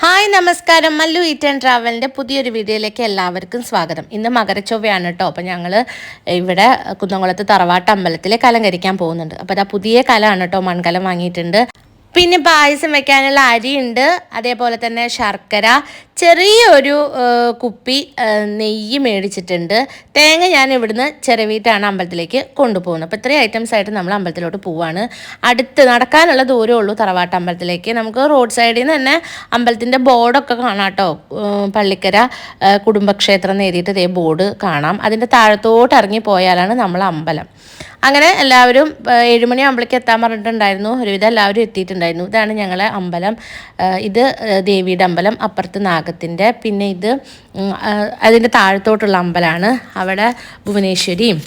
Hi നമസ്കാരം. Mallu eat and ട്രാവലിന്റെ പുതിയൊരു വീഡിയോയിലേക്ക് എല്ലാവർക്കും സ്വാഗതം. ഇന്ന് മകരച്ചൊവ്വയാണ് കേട്ടോ അപ്പോൾ ഞങ്ങൾ ഇവിടെ കുന്നംകുളത്ത് തറവാട്ട് അമ്പലത്തിൽ കലം കരിക്കാൻ പോകുന്നുണ്ട്. അപ്പോൾ അതാ പുതിയ കലമാണ് കേട്ടോ മൺകലം വാങ്ങിയിട്ടുണ്ട്. പിന്നെ പായസം വെക്കാനുള്ള അരിയുണ്ട്. അതേപോലെ തന്നെ ശർക്കര ചെറിയൊരു കുപ്പി നെയ്യ് മേടിച്ചിട്ടുണ്ട്. തേങ്ങ ഞാൻ ഇവിടുന്ന് ചെറുവീട്ടാണ് അമ്പലത്തിലേക്ക് കൊണ്ടുപോകുന്നത്. അപ്പോൾ ഇത്രയും ഐറ്റംസ് ആയിട്ട് നമ്മൾ അമ്പലത്തിലോട്ട് പോവാണ്. അടുത്ത് നടക്കാനുള്ള ദൂരമേ ഉള്ളൂ തറവാട്ട് അമ്പലത്തിലേക്ക്. നമുക്ക് റോഡ് സൈഡിൽ നിന്ന് തന്നെ അമ്പലത്തിന്റെ ബോർഡൊക്കെ കാണാം കേട്ടോ. പള്ളിക്കര കുടുംബക്ഷേത്രം നേരിയിട്ട് ഇതേ ബോർഡ് കാണാം. അതിന്റെ താഴത്തോട്ട് ഇറങ്ങി പോയാലാണ് നമ്മൾ അമ്പലം. അങ്ങനെ എല്ലാവരും ഏഴുമണി ആകുമ്പോഴേക്ക് എത്താൻ പറഞ്ഞിട്ടുണ്ടായിരുന്നു. ഒരുവിധം എല്ലാവരും എത്തിയിട്ടുണ്ടായിരുന്നു. ഇതാണ് ഞങ്ങളെ അമ്പലം. ഇത് ദേവിയുടെ അമ്പലം. അപ്പുറത്ത് നാഗത്തിന്റെ പിന്നെ ഇത് അതിന്റെ താഴത്തോട്ടുള്ള അമ്പലമാണ് അവിടെ ഭുവനേശ്വരിയും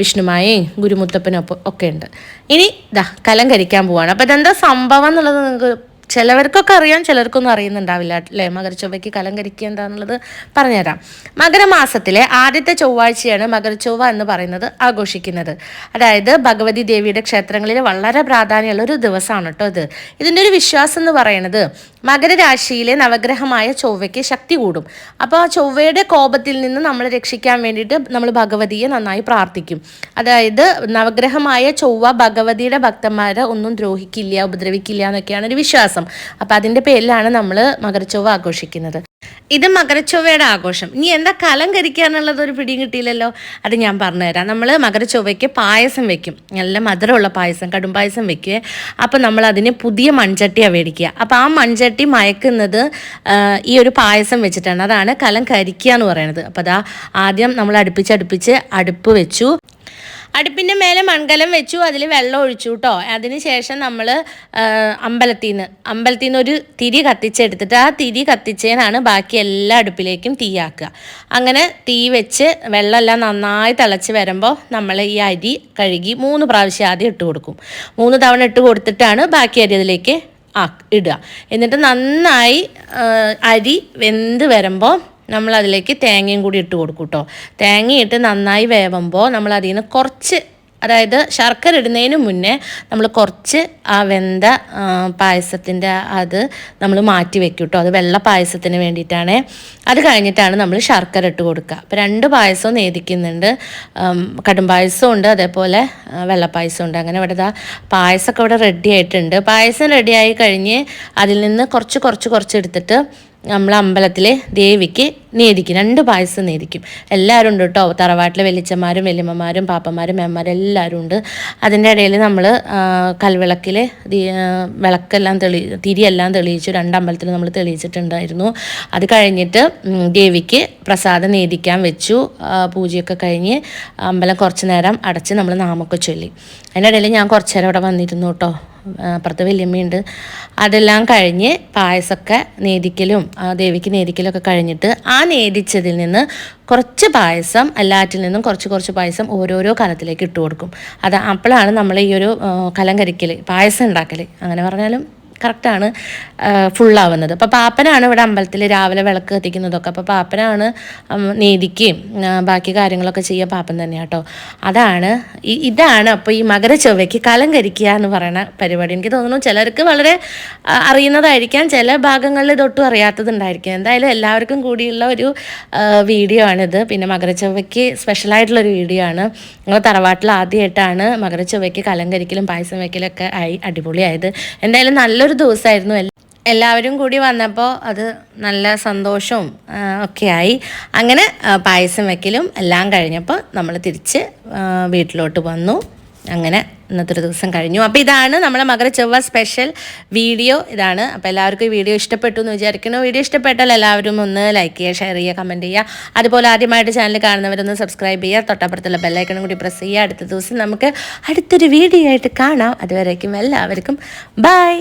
വിഷ്ണുമായയും ഗുരുമുത്തപ്പനും ഒക്കെ ഉണ്ട്. ഇനി ഇതാ കലം കരിക്കാൻ പോവാണ്. അപ്പം ഇതെന്താ സംഭവം എന്നുള്ളത് നിങ്ങൾക്ക് ചിലവർക്കൊക്കെ അറിയാം ചിലർക്കൊന്നും അറിയുന്നുണ്ടാവില്ല അല്ലേ? മകരച്ചൊവ്വയ്ക്ക് കലം കരിക്കുക എന്താണെന്നുള്ളത് പറഞ്ഞുതരാം. മകരമാസത്തിലെ ആദ്യത്തെ ചൊവ്വാഴ്ചയാണ് മകരച്ചൊവ്വ എന്ന് പറയുന്നത് ആഘോഷിക്കുന്നത്. അതായത് ഭഗവതി ദേവിയുടെ ക്ഷേത്രങ്ങളിൽ വളരെ പ്രാധാന്യമുള്ള ഒരു ദിവസമാണ് കേട്ടോ ഇത്. ഇതിന്റെ ഒരു വിശ്വാസം എന്ന് പറയുന്നത് മകരരാശിയിലെ നവഗ്രഹമായ ചൊവ്വയ്ക്ക് ശക്തി കൂടും. അപ്പോൾ ആ ചൊവ്വയുടെ കോപത്തിൽ നിന്ന് നമ്മൾ രക്ഷിക്കാൻ വേണ്ടിയിട്ട് നമ്മൾ ഭഗവതിയെ നന്നായി പ്രാർത്ഥിക്കും. അതായത് നവഗ്രഹമായ ചൊവ്വ ഭഗവതിയുടെ ഭക്തന്മാരെ ഒന്നും ദ്രോഹിക്കില്ല ഉപദ്രവിക്കില്ല എന്നൊക്കെയാണ് ഒരു വിശ്വാസം. അപ്പം അതിന്റെ പേരിലാണ് നമ്മൾ മകരച്ചൊവ്വ ആഘോഷിക്കുന്നത്. ഇത് മകരച്ചൊവ്വയുടെ ആഘോഷം. ഇനി എന്താ കലം കരിക്കുക എന്നുള്ളത് ഒരു പിടിയും കിട്ടിയില്ലല്ലോ? അത് ഞാൻ പറഞ്ഞുതരാം നമ്മൾ മകരച്ചൊവ്വയ്ക്ക് പായസം വെക്കും. നല്ല മധുരമുള്ള പായസം കടും പായസം വെക്കുക അപ്പം നമ്മൾ അതിന് പുതിയ മൺചട്ടിയാണ് മേടിക്കുക. അപ്പം ആ മൺചട്ടി മയക്കുന്നത് ഈ ഒരു പായസം വെച്ചിട്ടാണ്. അതാണ് കലം കരിക്കുക എന്ന് പറയുന്നത്. അപ്പോൾ അതാ ആദ്യം നമ്മൾ അടുപ്പിച്ച് അടുപ്പിച്ച് അടുപ്പ് വെച്ചു. അടുപ്പിന്റെ മേലെ മൺകലം വെച്ചു അതിൽ വെള്ളം ഒഴിച്ചു കേട്ടോ അതിന് ശേഷം നമ്മൾ അമ്പലത്തിൽ നിന്ന് അമ്പലത്തിൽ നിന്ന് ഒരു തിരി കത്തിച്ചെടുത്തിട്ട് ആ തിരി കത്തിച്ചതിനാണ് ബാക്കി എല്ലാ അടുപ്പിലേക്കും തീയാക്കുക അങ്ങനെ തീ വെച്ച് വെള്ളമെല്ലാം നന്നായി തിളച്ച് വരുമ്പോൾ നമ്മൾ ഈ അരി കഴുകി മൂന്ന് പ്രാവശ്യം ആദ്യം ഇട്ട് കൊടുക്കും. മൂന്ന് തവണ ഇട്ട് കൊടുത്തിട്ടാണ് ബാക്കി അരി അതിലേക്ക് ഇടുക. എന്നിട്ട് നന്നായി അരി വെന്ത് വരുമ്പോൾ നമ്മൾ അതിലേക്ക് തേങ്ങയും കൂടി ഇട്ട് കൊടുക്കും കേട്ടോ തേങ്ങയിട്ട് നന്നായി വേവുമ്പോൾ നമ്മൾ അതിൽ നിന്ന് കുറച്ച് അതായത് ശർക്കര ഇടുന്നതിന് മുന്നേ നമ്മൾ കുറച്ച് ആ വെന്ത പായസത്തിന്റെ അത് നമ്മൾ മാറ്റി വെക്കും കേട്ടോ അത് വെള്ള പായസത്തിന് വേണ്ടിയിട്ടാണ്. അത് കഴിഞ്ഞിട്ടാണ് നമ്മൾ ശർക്കര ഇട്ട് കൊടുക്കുക അപ്പോൾ രണ്ട് പായസവും നേദിക്കുന്നുണ്ട് കടും പായസവും ഉണ്ട് അതേപോലെ പായസവും ഉണ്ട്. അങ്ങനെ ഇവിടെ പായസമൊക്കെ ഇവിടെ റെഡി ആയിട്ടുണ്ട്. പായസം റെഡിയായി കഴിഞ്ഞ് അതിൽ നിന്ന് കുറച്ച് കുറച്ച് കുറച്ച് എടുത്തിട്ട് നമ്മൾ അമ്പലത്തിലെ ദേവിക്ക് നേദിക്കും. രണ്ട് പായസം നേദിക്കും. എല്ലാവരും ഉണ്ട് കേട്ടോ തറവാട്ടിലെ വലിച്ചന്മാരും വലിയമ്മമാരും പാപ്പന്മാരും മേമ്മമാരും എല്ലാവരും ഉണ്ട്. അതിന്റെ ഇടയിൽ നമ്മൾ കൽവിളക്കിൽ വിളക്കെല്ലാം തെളി തിരിയെല്ലാം തെളിയിച്ചു. രണ്ടമ്പലത്തിൽ നമ്മൾ തെളിയിച്ചിട്ടുണ്ടായിരുന്നു. അത് കഴിഞ്ഞിട്ട് ദേവിക്ക് പ്രസാദം നേദിക്കാൻ വെച്ചു. പൂജയൊക്കെ കഴിഞ്ഞ് അമ്പലം കുറച്ച് നേരം അടച്ച് നമ്മൾ നാമൊക്കെ ചൊല്ലി. അതിന്റെ ഇടയിൽ ഞാൻ കുറച്ച് നേരം അവിടെ വന്നിരുന്നു കേട്ടോ അപ്പുറത്ത് വല്യമ്മയുണ്ട്. അതെല്ലാം കഴിഞ്ഞ് പായസമൊക്കെ നേദിക്കലും ദേവിക്ക് നേദിക്കലും ഒക്കെ കഴിഞ്ഞിട്ട് ആ നേദിച്ചതിൽ നിന്ന് കുറച്ച് പായസം എല്ലാറ്റിൽ നിന്നും കുറച്ച് കുറച്ച് പായസം ഓരോരോ കലത്തിലേക്ക് ഇട്ട് കൊടുക്കും. അത് അപ്പോഴാണ് നമ്മൾ ഈ ഒരു കലം കരിക്കൽ പായസം ഉണ്ടാക്കൽ അങ്ങനെ പറഞ്ഞാലും കറക്റ്റാണ് ഫുള്ളാവുന്നത് അപ്പോൾ പാപ്പനാണ് ഇവിടെ അമ്പലത്തിൽ രാവിലെ വിളക്ക് കത്തിക്കുന്നതൊക്കെ. അപ്പോൾ പാപ്പനാണ് നീതിക്കുകയും ബാക്കി കാര്യങ്ങളൊക്കെ ചെയ്യുക പാപ്പൻ തന്നെയാണ് കേട്ടോ അതാണ് ഇതാണ് അപ്പോൾ ഈ മകരച്ചൊവ്വയ്ക്ക് കലം കരിക്കുക എന്ന് പറയുന്ന പരിപാടി. എനിക്ക് തോന്നുന്നു ചിലർക്ക് വളരെ അറിയുന്നതായിരിക്കാം. ചില ഭാഗങ്ങളിൽ ഇതൊട്ടും അറിയാത്തതുണ്ടായിരിക്കാം. എന്തായാലും എല്ലാവർക്കും കൂടിയുള്ള ഒരു വീഡിയോ ആണിത്. പിന്നെ മകരച്ചൊവ്വയ്ക്ക് സ്പെഷ്യലായിട്ടുള്ളൊരു വീഡിയോ ആണ്. ഞങ്ങൾ തറവാട്ടിൽ ആദ്യമായിട്ടാണ് മകരച്ചൊവ്വയ്ക്ക് കലം കരിക്കലും പായസം വയ്ക്കലൊക്കെ ആയി അടിപൊളിയായത്. എന്തായാലും നല്ലൊരു നല്ലൊരു ദിവസമായിരുന്നു എല്ലാവരും കൂടി വന്നപ്പോൾ അത് നല്ല സന്തോഷവും ഒക്കെയായി. അങ്ങനെ പായസം വയ്ക്കലും എല്ലാം കഴിഞ്ഞപ്പോൾ നമ്മൾ തിരിച്ച് വീട്ടിലോട്ട് വന്നു. അങ്ങനെ ഇന്നത്തെ ഒരു ദിവസം കഴിഞ്ഞു. അപ്പോൾ ഇതാണ് നമ്മുടെ മകര ചൊവ്വ സ്പെഷ്യൽ വീഡിയോ ഇതാണ്. അപ്പോൾ എല്ലാവർക്കും ഈ വീഡിയോ ഇഷ്ടപ്പെട്ടു എന്ന് വിചാരിക്കുന്നു. വീഡിയോ ഇഷ്ടപ്പെട്ടാൽ എല്ലാവരും ഒന്ന് ലൈക്ക് ചെയ്യുക ഷെയർ ചെയ്യുക കമന്റ് ചെയ്യുക. അതുപോലെ ആദ്യമായിട്ട് ചാനൽ കാണുന്നവരൊന്ന് സബ്സ്ക്രൈബ് ചെയ്യുക. തൊട്ടപ്പുറത്തുള്ള ബെല്ലൈക്കണും കൂടി പ്രസ് ചെയ്യുക. അടുത്ത ദിവസം നമുക്ക് അടുത്തൊരു വീഡിയോ ആയിട്ട് കാണാം. അതുവരേക്കും എല്ലാവർക്കും ബൈ